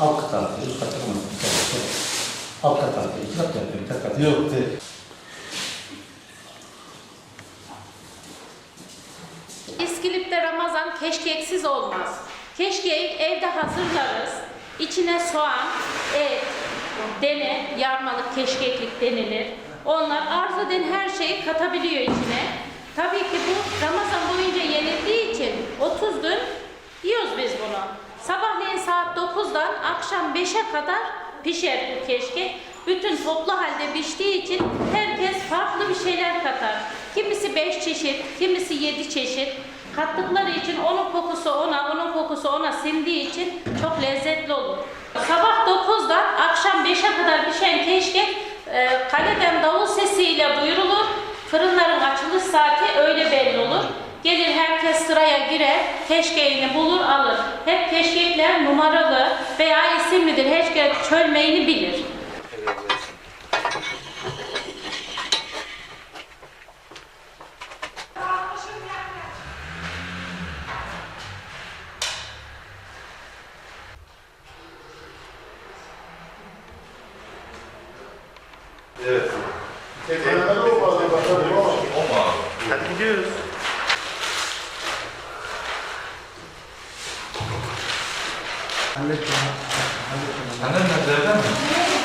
Alt kat altı, üst kat. Alt kat altı, iki kat yapıyorum, tek kat. Yok değil. İskilip'te Ramazan keşkeksiz olmaz. Keşkeyi evde hazırlarız. İçine soğan, et, dene, yarmalık, keşkeklik denilir. Onlar arzu eden her şeyi katabiliyor içine. 9'dan akşam 5'e kadar pişer bu keşkek. Bütün toplu halde piştiği için herkes farklı bir şeyler katar. Kimisi 5 çeşit, kimisi 7 çeşit. Kattıkları için onun kokusu ona, onun kokusu ona sindiği için çok lezzetli olur. Sabah 9'dan akşam 5'e kadar pişen keşkek e, kaleden davul sesiyle duyurulur. Fırınların açılış saati öyle belli olur. Gelir sıraya girer, keşkeğini bulur alır. Hep keşkekler numaralı veya isimlidir. Herkes çölmeğini bilir. Evet. Tekrar o fazla bakalım ama. Hadi gidiyoruz. 반대편 반대편 반대편